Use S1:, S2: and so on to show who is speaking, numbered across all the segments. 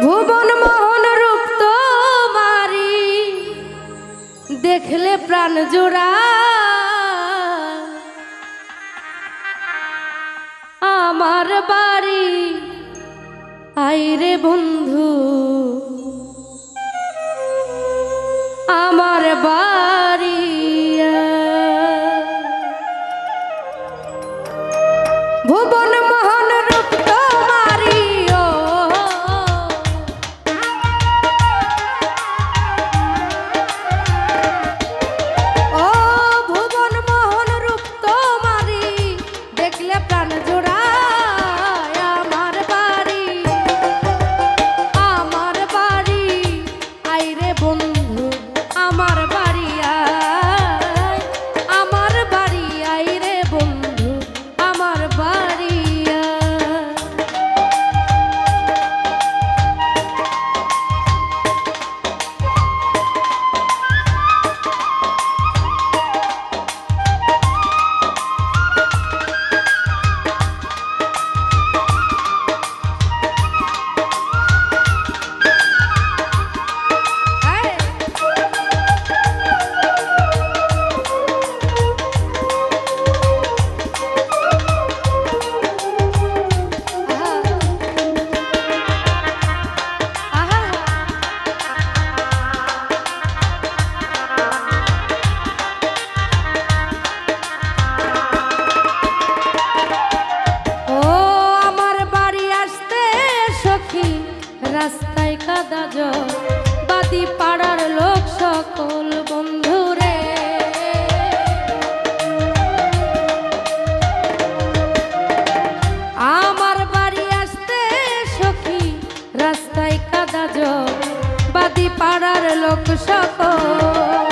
S1: ভুবন মোহন রূপ তোমারি। দেখলে প্রাণ জোড়া। আমার বাড়ি আইরে বন্ধু। প্রাণ জোড়া বাদি পাড়ার লোক সকল।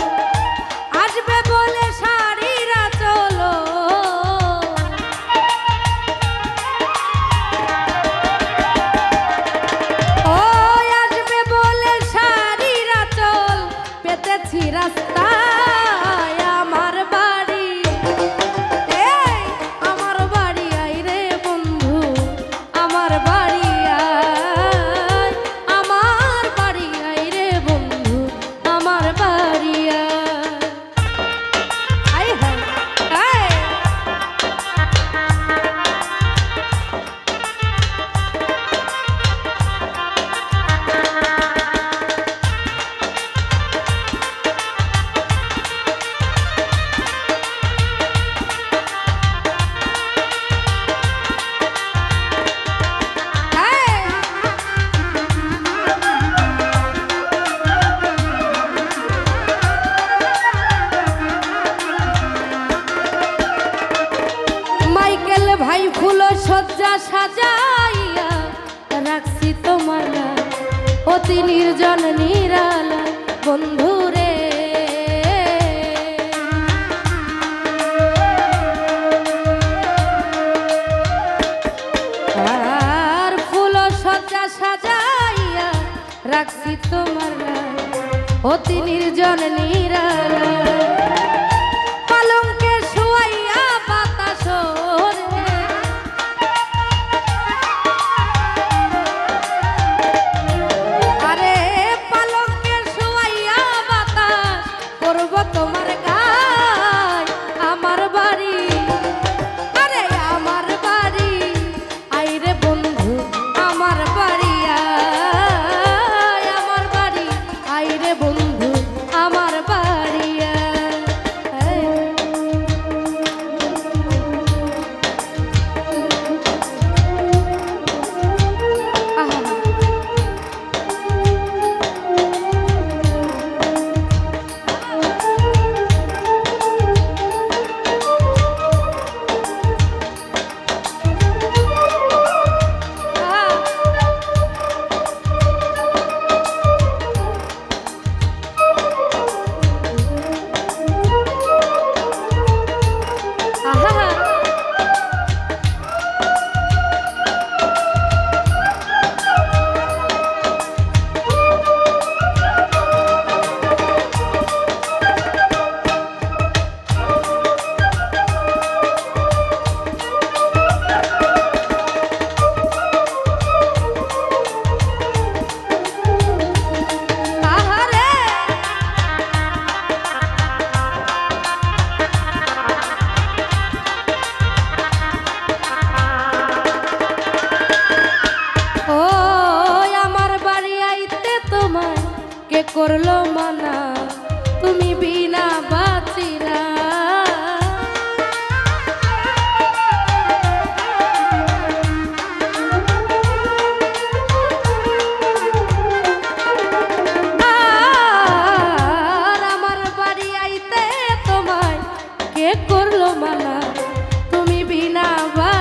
S1: ভাই ফুল সজ্জা সাজাইয়া রাখছি তোমার অতি নির্জন নিরালা বন্ধুরে আর ফুল সজ্জা সাজাইয়া রাখছি তোমার অতি নির্জন নিরালা মালা তুমি বিনা বা